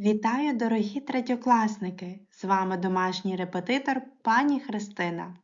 Вітаю, дорогі третьокласники! З вами домашній репетитор пані Христина.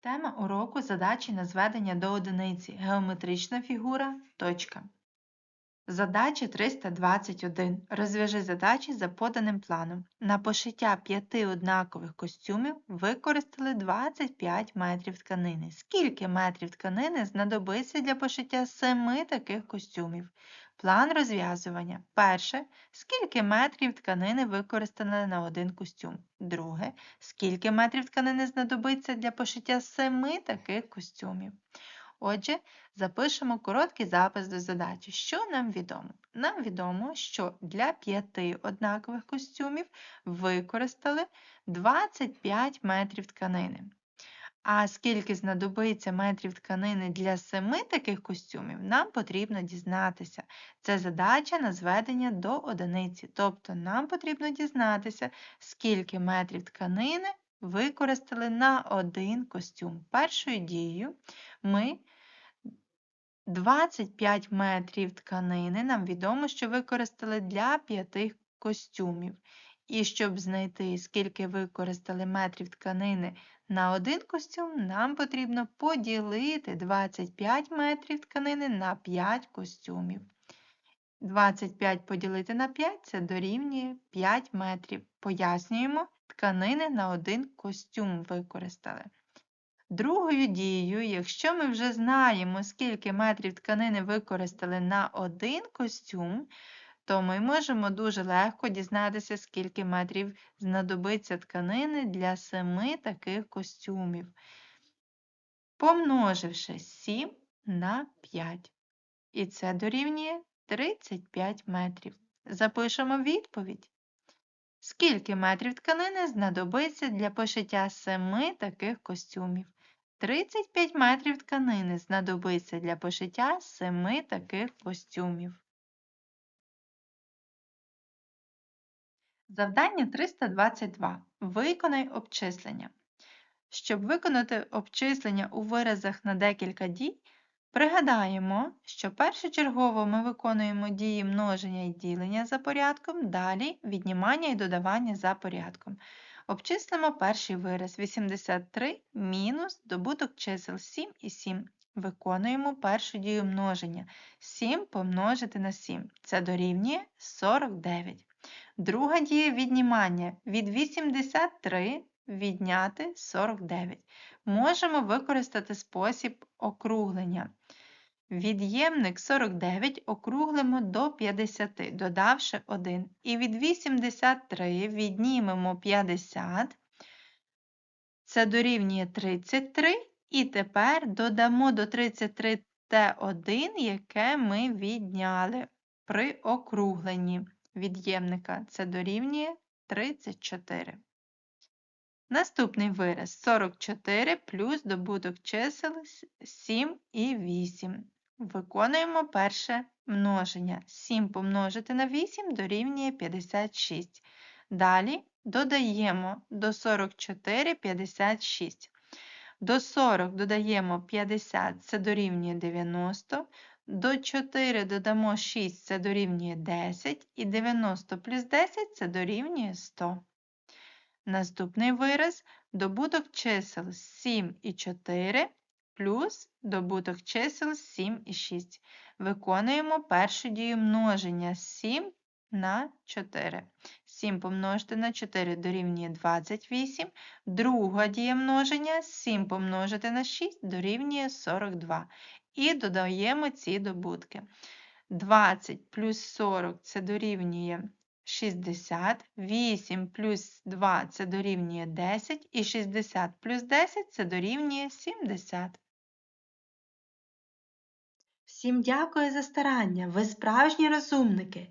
Тема уроку задачі на зведення до одиниці. Геометрична фігура. Точка. Задача 321. Розв'яжи задачі за поданим планом. На пошиття п'яти однакових костюмів використали 25 метрів тканини. Скільки метрів тканини знадобиться для пошиття семи таких костюмів? План розв'язування. Перше. Скільки метрів тканини використано на один костюм. Друге. Скільки метрів тканини знадобиться для пошиття семи таких костюмів. Отже, запишемо короткий запис до задачі. Що нам відомо? Нам відомо, що для п'яти однакових костюмів використали 25 метрів тканини. А скільки знадобиться метрів тканини для семи таких костюмів, нам потрібно дізнатися. Це задача на зведення до одиниці. Тобто нам потрібно дізнатися, скільки метрів тканини використали на один костюм. Першою дією ми 25 метрів тканини нам відомо, що використали для п'яти костюмів. І щоб знайти, скільки використали метрів тканини на один костюм, нам потрібно поділити 25 метрів тканини на 5 костюмів. 25 поділити на 5 це дорівнює 5 метрів. Пояснюємо, тканини на один костюм використали. Другою дією, якщо ми вже знаємо, скільки метрів тканини використали на один костюм, то ми можемо дуже легко дізнатися, скільки метрів знадобиться тканини для семи таких костюмів, помноживши 7 на 5. І це дорівнює 35 метрів. Запишемо відповідь. Скільки метрів тканини знадобиться для пошиття семи таких костюмів? 35 метрів тканини знадобиться для пошиття семи таких костюмів. Завдання 322. Виконай обчислення. Щоб виконати обчислення у виразах на декілька дій, пригадаємо, що першочергово ми виконуємо дії множення і ділення за порядком, далі віднімання і додавання за порядком. Обчислимо перший вираз 83 мінус добуток чисел 7 і 7. Виконуємо першу дію множення. 7 помножити на 7. Це дорівнює 49. Друга дія віднімання від 83 відняти 49. Можемо використати спосіб округлення. Від'ємник 49 округлимо до 50, додавши 1. І від 83 віднімемо 50, це дорівнює 33. І тепер додамо до 33 Т1, яке ми відняли при округленні від'ємника. Це дорівнює 34. Наступний вираз 44 плюс добуток чисел 7 і 8. Виконуємо перше множення. 7 помножити на 8 дорівнює 56. Далі додаємо до 44 56. До 40 додаємо 50, це дорівнює 90. До 4 додамо 6, це дорівнює 10, і 90 плюс 10 це дорівнює 100. Наступний вираз добуток чисел 7 і 4 плюс добуток чисел 7 і 6. Виконуємо першу дію множення 7 на 4. 7 помножити на 4 дорівнює 28. Друга дія множення 7 помножити на 6 дорівнює 42. І додаємо ці добутки. 20 плюс 40 це дорівнює 60, 8 плюс 2 це дорівнює 10, і 60 плюс 10 це дорівнює 70. Всім дякую за старання. Ви справжні розумники.